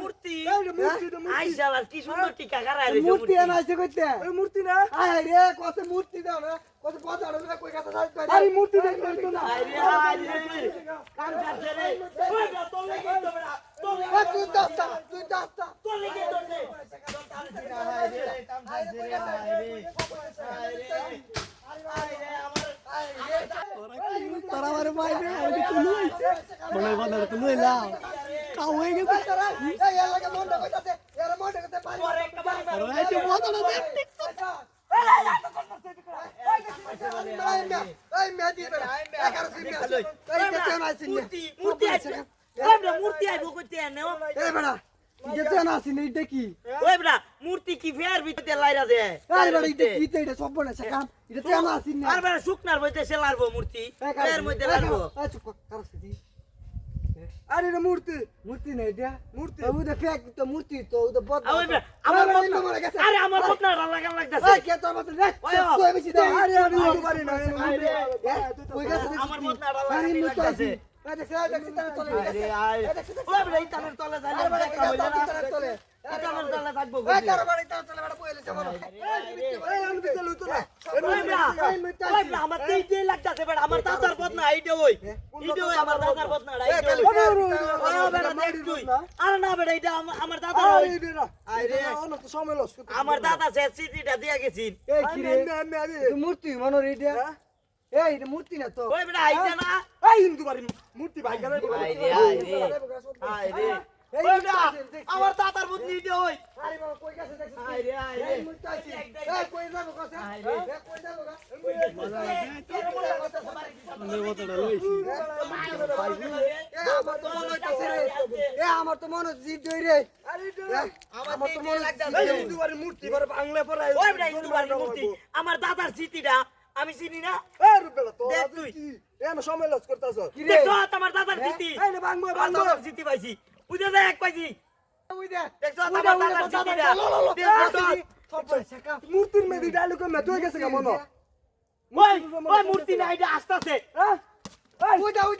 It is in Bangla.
মূর্তি? এই যে মূর্তি, মূর্তি। এনে আইছে কইতে। মূর্তি না? আয় রে কত মূর্তি দাও না। কত কথা আড়ো না কই কথা যাই কই আরে মূর্তি দেখলে তো না। আরে আরে কাম করছে রে। ওই না তোর লেগে তো বেটা তোর এ তুই দস্তা তুই দস্তা। তোর লেগে রে আরে রে রে। আরে আরে আমার তারা আমার মাইবে আমি তো লুই মনে মনে তো লুই লাও কাউ হয়ে গেছে। তারা এই এলাকা মন্ডা কইতাছে এর মন্ডা কইতে পারি তোর একটা বাড়ি মারো এই তো বদল দে এই মেদি বেড়া এগারো সিন আছে এই কেতে না সিন মূর্তি আইবো কইতে এই বেড়া না কি ওই মূর্তি কি ফের ভিতরে লাইরা দে এই বেড়া এটা কি এটা সব বনে কাম এটা তে না সিন না আর শুকনার মধ্যে সে লারবো মূর্তি এর মধ্যে লারবো এই চুপ কর আরে এটা মূর্তি মূর্তি না এটা মূর্তি ও তো ফেক তো মূর্তি তো বদ আমার বদনা মরে গেছে আরে আমার বদনা লাগা লাগতাছে এই কে তোর মত রে তুই বেশি দে আরে আমি পারি না এই মূর্তি। ওই গেছে আমার বদনা লাগা মুতো লাগতাছে না। না। আমার দাদার এইটা ওই। এইটা ওই আমার দাদার এইটা আরে না। এটা আমার- না। দাদা সে সিটিটা দিয়া মূর্তি মনে রে? এটা এই মূর্তি না তো। বেটা না। এই হিন্দু বাড়ি মূর্তি ভাই গেলে আয় রে আয় রে আয় রে আমার দাদার বদনি এটা ওই। আরে বাবা কই গেছে দেখছ। আয় রে আয় রে মূর্তি আছে। এই কই যাব কাছে রে। কই যাব এ আমার তো মনে হইতাছে রে। আমার তো মনে হচ্ছে জিদ রে। আমার তো মনে হচ্ছে হিন্দু বাড়ি মূর্তি। বাড়ি বাংলা পড়া ওই হিন্দু বাড়ির মূর্তি। আমার দাদার স্মৃতিটা আমি চিনি না এই রুবেলা তো দেখ তুই। এ না সময় লস করতেছ কি রে দেখছ আমার দাদার স্মৃতি এই না বাংলা দাদার স্মৃতি পাইছি বুঝে দেখ পাইছি ওই দে দেখছ ওই আমার দাদার তো? বলে, শেখা। মূর্তির মেদি গেছে কেমন ওই ওই মূর্তি না এটা আসতেছে হ্যাঁ এই ওই